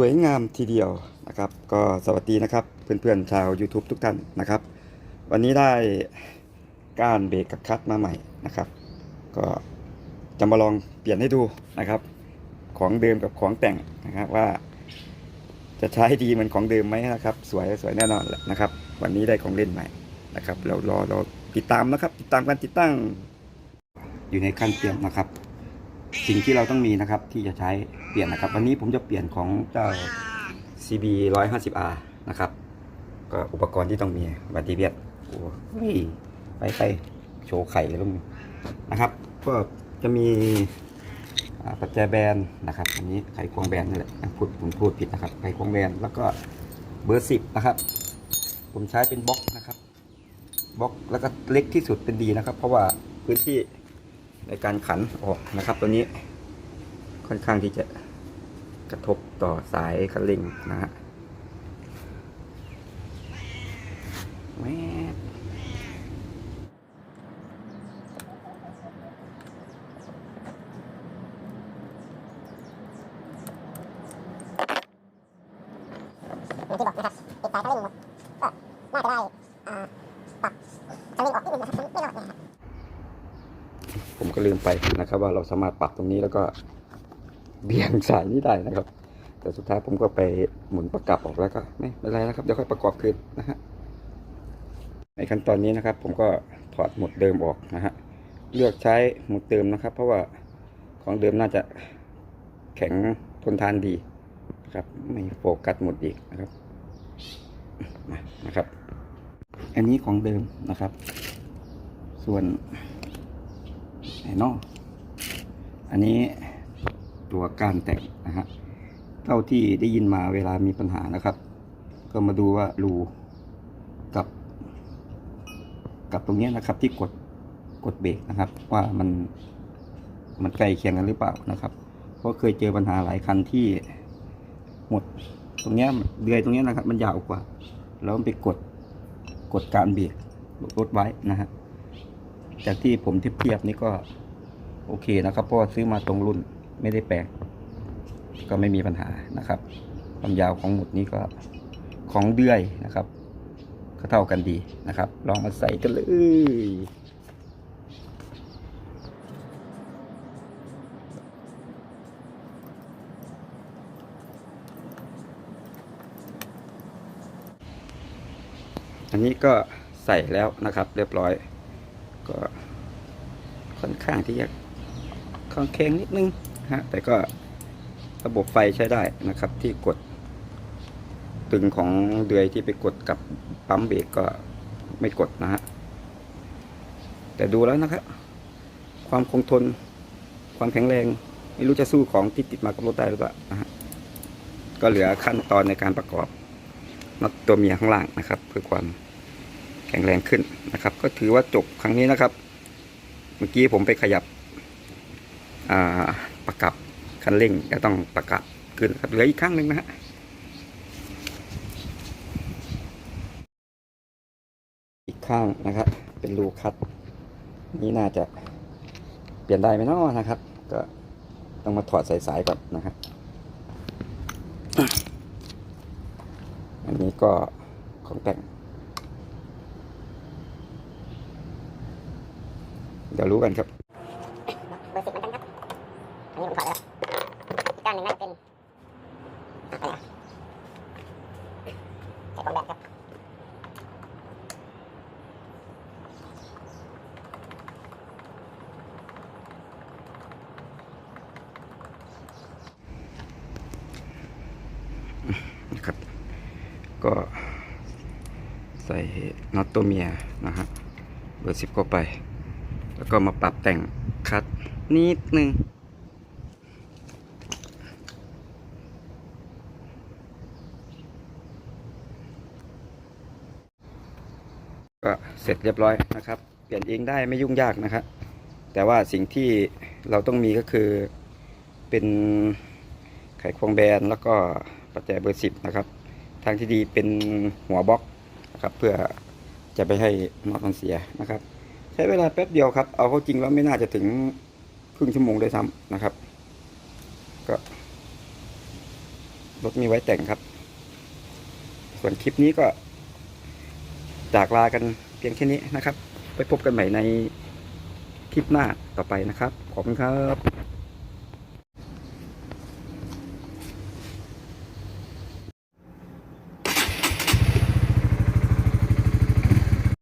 สวยงามทีเดียวนะครับ ก็สวัสดีนะครับ เพื่อนๆชาว YouTube ทุกท่านนะครับ วันนี้ได้ก้านเบรกกับคัดมาใหม่นะครับ ก็จะมาลองเปลี่ยนให้ดูนะครับ ของเดิมกับของแต่งนะครับว่า จะใช้ดีเหมือนของเดิมไหมนะครับ สวยสวยแน่นอนแหละนะครับ วันนี้ได้ของเล่นใหม่นะครับเรารอเราติดตามนะครับ ติดตามการติดตั้งอยู่ในขั้นเตรียมนะครับ สิ่งที่เราต้องมีนะครับที่จะใช้เปลี่ยนนะครับ วันนี้ผมจะเปลี่ยนของเจ้า CB 150R นะครับ ก็อุปกรณ์ที่ต้องมีบัตรดีเบียดโอ้ยไปไปโชว์ไข่ลุงนะครับ ก็จะมีปัจจัยแบนนะครับอันนี้ไขควงแบนนี่แหละพูดผมพูดผิดนะครับไขควงแบนแล้วก็เบอร์สิบนะครับ ผมใช้เป็นบล็อกนะครับบล็อกแล้วก็เล็กที่สุดเป็นดีนะครับ เพราะว่าพื้นที่ ในการขันออกนะครับ ตัวนี้ค่อนข้างที่จะกระทบต่อสายคันเร่งนะฮะแหม่อย่างที่บอกนะครับปิดสายคันเร่งหมดก็น่าจะได้อ่าปรับคันเร่งออกนิดนึงนะครับไม่รอดนะครับ ผมก็ลืมไปนะครับ ว่าเราสามารถปรับตรงนี้แล้วก็เบี่ยงสายนี้ได้นะครับ แต่สุดท้ายผมก็ไปหมุนประกับออกแล้วก็ไม่เป็นไรนะครับเดี๋ยวค่อยประกอบคืนนะฮะในขั้นตอนนี้นะครับ ผมก็ถอดหมุดเดิมออกนะฮะเลือกใช้หมุดเดิมนะครับ เพราะว่าของเดิมน่าจะแข็งทนทานดีนะครับ ไม่โฟกัสหมุดอีกนะครับมานะครับ อันนี้ของเดิมนะครับ ส่วน ไหนเนอกอันนี้ตัวการแต่งนะฮะเท่าที่ได้ยินมาเวลามีปัญหานะครับ ก็มาดูว่ารูกับ กับตรงนี้นะครับ ที่กดกดเบรกนะครับ ว่ามันมันใกล้เคียงกันหรือเปล่านะครับเพราะเคยเจอปัญหาหลายคันที่หมดตรงนี้เดือยตรงนี้นะครับ มันยาวกว่า แล้วมันไปกดกดการเบรกรถไว้นะฮะ จากที่ผมเทียบเทียบนี่ก็โอเคนะครับ เพราะว่าซื้อมาตรงรุ่นไม่ได้แปลงก็ไม่มีปัญหานะครับ ความยาวของหมุดนี้ก็ของเดือยนะครับ ก็เท่ากันดีนะครับ ลองมาใส่กันเลยอันนี้ก็ใส่แล้วนะครับ เรียบร้อย ก็ค่อนข้างที่จะคลองแข็งนิดนึงฮะแต่ก็ระบบไฟใช้ได้นะครับ ที่กดตึงของเดือยที่ไปกดกับปั๊มเบรกก็ไม่กดนะฮะแต่ดูแล้วนะครับ ความคงทน ความแข็งแรง ไม่รู้จะสู้ของที่ติดมากับรถได้หรือเปล่านะฮะก็เหลือขั้นตอนในการประกอบน็อตตัวเมียข้างล่างนะครับ เพื่อความ แข็งแรงขึ้นนะครับ ก็ถือว่าจบครั้งนี้นะครับ เมื่อกี้ผมไปขยับประกับคันเร่งก็ต้องประกับขึ้นครับเหลืออีกครั้งหนึ่งนะฮะอีกข้างนะครับ เป็นรูคัดนี้น่าจะเปลี่ยนได้ไหมเนาะนะครับ ก็ต้องมาถอดสายสายก่อนนะครับอันนี้ก็ของแต่ง เดี๋ยวรู้กันครับเบอร์สิบเหมือนกันครับ อันนี้ผมถอดแล้วอีกด้านหนึ่งน่าจะเป็นอะไรอะใส่ของแบนครับนะครับ ก็ใส่น็อตตัวเมียนะฮะเบอร์สิบเข้าไป แล้วก็มาปรับแต่งคัดนิดนึงก็เสร็จเรียบร้อยนะครับ เปลี่ยนเองได้ไม่ยุ่งยากนะครับ แต่ว่าสิ่งที่เราต้องมีก็คือเป็นไขควงแบนแล้วก็ปัจจัยเบอร์สิบนะครับ ทางที่ดีเป็นหัวบล็อกนะครับ เพื่อจะไปให้น็อตมันเสียนะครับ ใช้เวลาแป๊บเดียวครับ เอาเข้าจริงแล้วไม่น่าจะถึงครึ่งชั่วโมงเลยซ้ำนะครับ ก็รถมีไว้แต่งครับ ส่วนคลิปนี้ก็ จากลากันเพียงแค่นี้นะครับ ไปพบกันใหม่ในคลิปหน้าต่อไปนะครับ ขอบคุณครับ